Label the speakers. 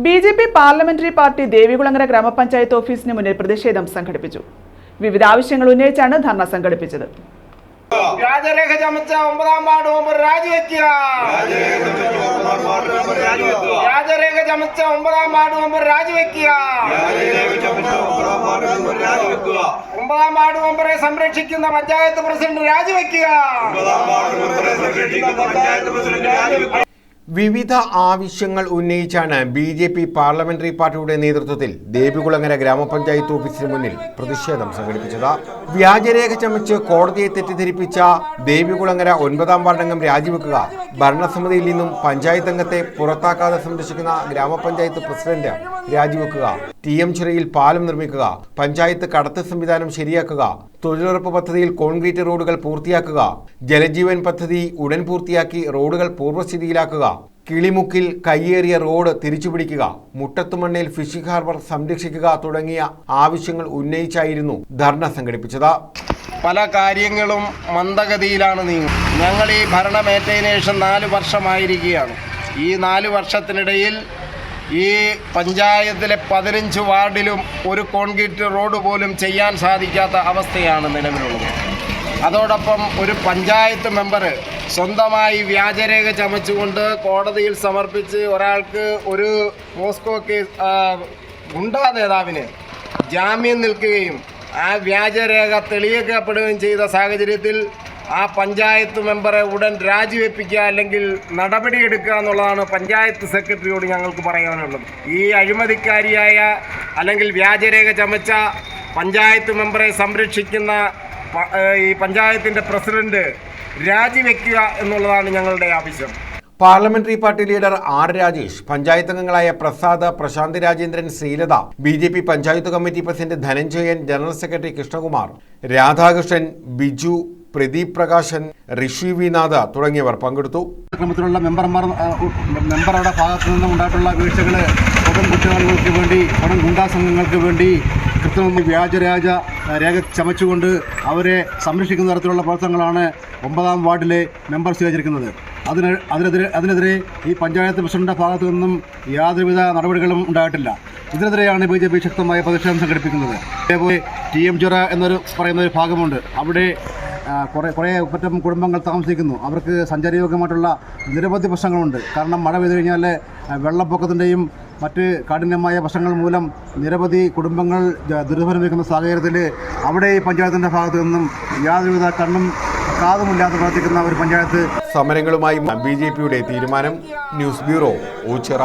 Speaker 1: B J P parliamentary party Devikulangara grama panchayat ഓഫീസിന് മുന്നിൽ പ്രതിഷേധം സംഘടിപ്പിച്ചു. വിവിധ ആവശ്യങ്ങൾ ഉന്നയിച്ചാണ് ധർണ സംഘടിപ്പിച്ചത്.
Speaker 2: വ്യാജരേഖ ചമച്ച ഒമ്പതാം വാർഡ് മെമ്പർ രാജിവെക്കുക. വ്യാജരേഖ ചമച്ച ഒമ്പതാം വാർഡ് മെമ്പർ രാജിവെക്കുക. ഒമ്പതാം വാർഡ് മെമ്പറെ സംരക്ഷിക്കുന്ന പഞ്ചായത്ത് പ്രസിഡന്റ് രാജിവെക്കുക.
Speaker 3: വിവിധ ആവശ്യങ്ങൾ ഉന്നയിച്ചാണ് ബി ജെ പി പാർലമെന്ററി പാർട്ടിയുടെ നേതൃത്വത്തിൽ ദേവികുളങ്ങര ഗ്രാമപഞ്ചായത്ത് ഓഫീസിന് മുന്നിൽ പ്രതിഷേധം സംഘടിപ്പിച്ചത്. വ്യാജരേഖ ചമച്ച് കോടതിയെ തെറ്റിദ്ധരിപ്പിച്ച ദേവികുളങ്ങര ഒൻപതാം വാർഡംഗം രാജിവെക്കുക ഭരണസമിതിയിൽ നിന്നും പഞ്ചായത്ത് അംഗത്തെ പുറത്താക്കാതെ സംരക്ഷിക്കുന്ന ഗ്രാമപഞ്ചായത്ത് പ്രസിഡന്റ് രാജിവെക്കുക. ടി എം ചുരയിൽ പാലം നിർമ്മിക്കുക. പഞ്ചായത്ത് കടത്ത് സംവിധാനം ശരിയാക്കുക. തൊഴിലുറപ്പ് പദ്ധതിയിൽ കോൺക്രീറ്റ് റോഡുകൾ പൂർത്തിയാക്കുക. ജലജീവൻ പദ്ധതി ഉടൻ പൂർത്തിയാക്കി റോഡുകൾ പൂർവസ്ഥിതിയിലാക്കുക. കിളിമുക്കിൽ കയ്യേറിയ റോഡ് തിരിച്ചുപിടിക്കുക. മുട്ടത്തുമണ്ണയിൽ ഫിഷിംഗ് ഹാർബർ സംരക്ഷിക്കുക തുടങ്ങിയ ആവശ്യങ്ങൾ ഉന്നയിച്ചായിരുന്നു ധർണ സംഘടിപ്പിച്ചത്.
Speaker 2: പല കാര്യങ്ങളും മന്ദഗതിയിലാണ് നീങ്ങുന്നത്. ഞങ്ങൾ ഈ ഭരണമേറ്റതിന് ശേഷം നാല് വർഷമായിരിക്കുകയാണ്. ഈ നാല് വർഷത്തിനിടയിൽ ഈ പഞ്ചായത്തിലെ പതിനഞ്ച് വാർഡിലും ഒരു കോൺക്രീറ്റ് റോഡ് പോലും ചെയ്യാൻ സാധിക്കാത്ത അവസ്ഥയാണ് നിലവിലുള്ളത്. അതോടൊപ്പം ഒരു പഞ്ചായത്ത് മെമ്പർ സ്വന്തമായി വ്യാജരേഖ ചമച്ചുകൊണ്ട് കോടതിയിൽ സമർപ്പിച്ച് ഒരാൾക്ക് ഒരു മോസ്കോ കേസ് ഗുണ്ടാ നേതാവിന് ജാമ്യം നിൽക്കുകയും ആ വ്യാജരേഖ തെളിയിക്കപ്പെടുകയും ചെയ്ത സാഹചര്യത്തിൽ ആ പഞ്ചായത്ത് മെമ്പറെ ഉടൻ രാജിവെപ്പിക്കുക അല്ലെങ്കിൽ നടപടിയെടുക്കുക എന്നുള്ളതാണ് പഞ്ചായത്ത് സെക്രട്ടറിയോട് ഞങ്ങൾക്ക് പറയാനുള്ളത്. ഈ അഴിമതിക്കാരിയായ അല്ലെങ്കിൽ വ്യാജരേഖ ചമച്ച പഞ്ചായത്ത് മെമ്പറെ സംരക്ഷിക്കുന്ന ഈ പഞ്ചായത്തിന്റെ പ്രസിഡന്റ് രാജിവെക്കുക എന്നുള്ളതാണ് ഞങ്ങളുടെ ആവശ്യം.
Speaker 3: Parliamentary party leader R Rajesh panchayat അംഗങ്ങളായ Prasad Prashanth Rajendran Sreelatha B J P panchayat committee president Dhananjayan general secretary Krishnakumar Radhakrishnan Biju Pradeep Prakashan Rishi Vinatha തുടങ്ങിയവർ പങ്കെടുത്തു.
Speaker 4: ക്രമത്തിലുള്ള മെമ്പർമാർ മെമ്പറുടെ ഭാഗത്തു നിന്നും ഉണ്ടായിട്ടുള്ള വീഴ്ചകൾ കൊടും കുറ്റവാളികൾക്ക് വേണ്ടി കൊടും ഗുണ്ടാ സംഘങ്ങൾക്ക് വേണ്ടി കൃത്രിമ വ്യാജരാജ രേഖ ചമച്ചുകൊണ്ട് അവരെ സംരക്ഷിക്കുന്ന തരത്തിലുള്ള പ്രവർത്തനങ്ങളാണ് ഒമ്പതാം വാർഡിലെ മെമ്പർ സ്വീകരിച്ചിരിക്കുന്നത്. അതിന് അതിനെതിരെ അതിനെതിരെ ഈ പഞ്ചായത്ത് പ്രസിഡന്റിന്റെ ഭാഗത്തു നിന്നും യാതൊരുവിധ നടപടികളും ഉണ്ടായിട്ടില്ല. ഇതിനെതിരെയാണ് ബി ജെ പി ശക്തമായ പ്രതിഷേധം സംഘടിപ്പിക്കുന്നത്. അതേപോലെ ടി എം ചുര എന്നൊരു പറയുന്ന ഒരു ഭാഗമുണ്ട്. അവിടെ കുറേ കുറേ പറ്റം കുടുംബങ്ങൾ താമസിക്കുന്നു. അവർക്ക് സഞ്ചാരയോഗ്യമായിട്ടുള്ള നിരവധി പ്രശ്നങ്ങളുണ്ട്. കാരണം മഴ പെയ്തു കഴിഞ്ഞാൽ വെള്ളപ്പൊക്കത്തിന്റെയും മറ്റ് കാഠിന്യമായ പ്രശ്നങ്ങൾ മൂലം നിരവധി കുടുംബങ്ങൾ ദുരിതമനുഭവിക്കുന്ന സാഹചര്യത്തിൽ അവിടെ ഈ പഞ്ചായത്തിന്റെ ഭാഗത്തു നിന്നും യാതൊരുവിധ കണ്ണും കാതുമില്ലാതെ പ്രവർത്തിക്കുന്ന ഒരു പഞ്ചായത്ത്
Speaker 3: സമരങ്ങളുമായി ബി ജെ പിയുടെ തീരുമാനം ന്യൂസ് ബ്യൂറോ ഓച്ചിറ